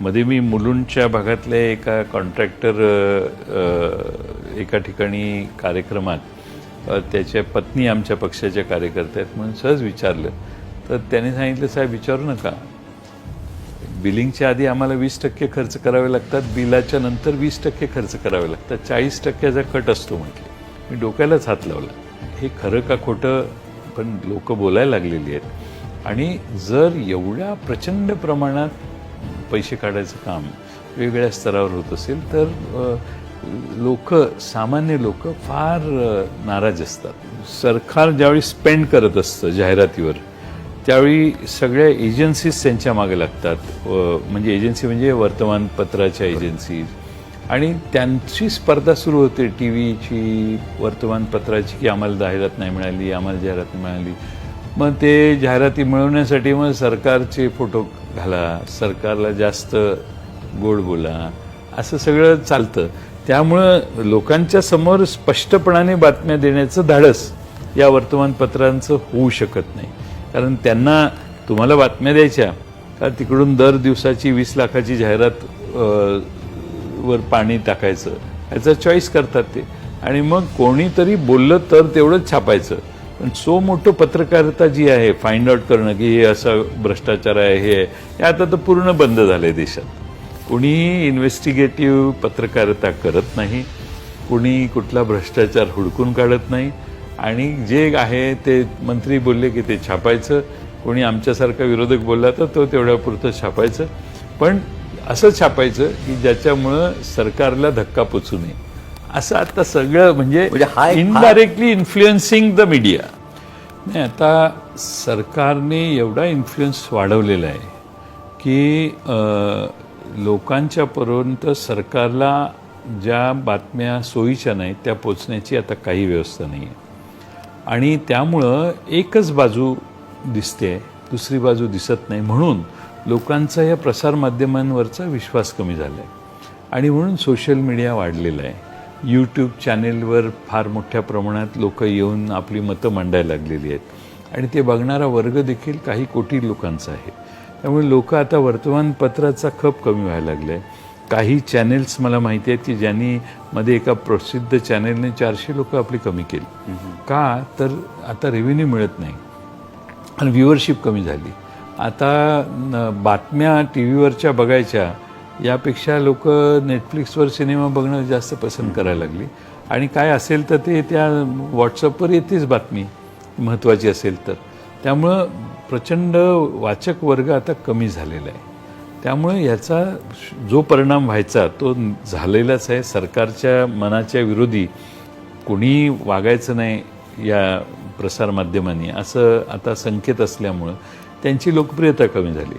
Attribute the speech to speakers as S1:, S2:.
S1: मध्ये मी मुलुंडच्या भागातल्या एका कॉन्ट्रॅक्टर एका ठिकाणी कार्यक्रमात त्याच्या पत्नी आमच्या पक्षाच्या कार्यकर्त्या आहेत म्हणून सहज विचारलं. तर त्याने सांगितलं साहेब विचारू नका. बिलिंगच्या आधी आम्हाला वीस टक्के खर्च करावे लागतात. बिलाच्या नंतर वीस टक्के खर्च करावे लागतात. चाळीस टक्क्याचा कट असतो म्हटले. मी डोक्यालाच हात लावला. हे खरं का खोटं? पण लोक बोलायला लागलेली आहेत. आणि जर एवढ्या प्रचंड प्रमाणात पैसे काढायचं काम वेगवेगळ्या स्तरावर होत असेल तर लोक सामान्य लोक फार नाराज असतात. सरकार ज्यावेळी स्पेंड करत असतं जाहिरातीवर त्यावेळी सगळ्या एजन्सीज त्यांच्या मागे लागतात. म्हणजे एजन्सी म्हणजे वर्तमानपत्राच्या एजन्सी आणि त्यांची स्पर्धा सुरू होते. टी व्हीची वर्तमानपत्राची की आम्हाला जाहिरात नाही मिळाली आम्हाला जाहिरात नाही मिळाली. मग ते जाहिराती मिळवण्यासाठी मग सरकारचे फोटो घाला सरकारला जास्त गोड बोला असं सगळं चालतं. त्यामुळं लोकांच्या समोर स्पष्टपणाने बातम्या देण्याचं धाडस या वर्तमानपत्रांचं होऊ शकत नाही. कारण त्यांना तुम्हाला बातम्या द्यायच्या का तिकडून दर दिवसाची वीस लाखाची जाहिरात वर पाणी टाकायचं? याचा चॉईस करतात ते. आणि मग कोणीतरी बोललं तर तेवढंच छापायचं. पण सो मोठं पत्रकारिता जी आहे फाइंड आउट करणं की हे असं भ्रष्टाचार आहे हे आहे, हे आता तर पूर्ण बंद झालं आहे देशात. कुणीही इन्व्हेस्टिगेटिव्ह पत्रकारिता करत नाही कुणी कुठला भ्रष्टाचार हुडकून काढत नाही आणि जे आहे ते मंत्री बोलले की ते छापायचं कोणी आमच्यासारखा विरोधक बोलला तर तो तेवढ्यापुरतं छापायचं. पण असं छापायचं की ज्याच्यामुळं सरकारला धक्का पोचू नये. असं आता सगळं म्हणजे
S2: म्हणजे हा
S1: इनडायरेक्टली इन्फ्लुएन्सिंग द मीडिया नाही आता सरकारने एवढा इन्फ्लुएन्स वाढवलेला आहे की लोकांच्या पर्यंत सरकारला ज्या बातम्या सोयीच्या नाहीत त्या पोचण्याची आता काही व्यवस्था नाही आहे आणि त्यामुळं एकच बाजू दिसते दुसरी बाजू दिसत नाही. म्हणून लोकांचा या प्रसारमाध्यमांवरचा विश्वास कमी झाला आहे आणि म्हणून सोशल मीडिया वाढलेला आहे. यूट्यूब चॅनेलवर फार मोठ्या प्रमाणात लोक येऊन आपली मतं मांडायला लागलेली आहेत. आणि ते बघणारा वर्ग देखील काही कोटी लोकांचा आहे. त्यामुळे लोक आता वर्तमानपत्राचा खप कमी व्हायला लागला आहे काही चॅनेल्स मला माहिती आहेत की ज्यांनी मध्ये एका प्रसिद्ध चॅनेलने चारशे लोक आपली कमी केली. का? तर आता रेव्हेन्यू मिळत नाही. आणि व्ह्युअरशिप कमी झाली. आता बातम्या टी व्हीवरच्या बघायच्या यापेक्षा लोक नेटफ्लिक्सवर सिनेमा बघणं जास्त पसंत करायला लागली. आणि काय असेल तर ते त्या व्हॉट्सअपवर येतेच बातमी महत्त्वाची असेल तर. त्यामुळं प्रचंड वाचक वर्ग आता कमी झालेला आहे. त्यामुळे याचा जो परिणाम व्हायचा तो झालेलाच आहे. सरकारच्या मनाच्या विरोधी कोणी वागायचं नाही या प्रसारमाध्यमांनी असं आता संकेत असल्यामुळं त्यांची लोकप्रियता कमी झाली.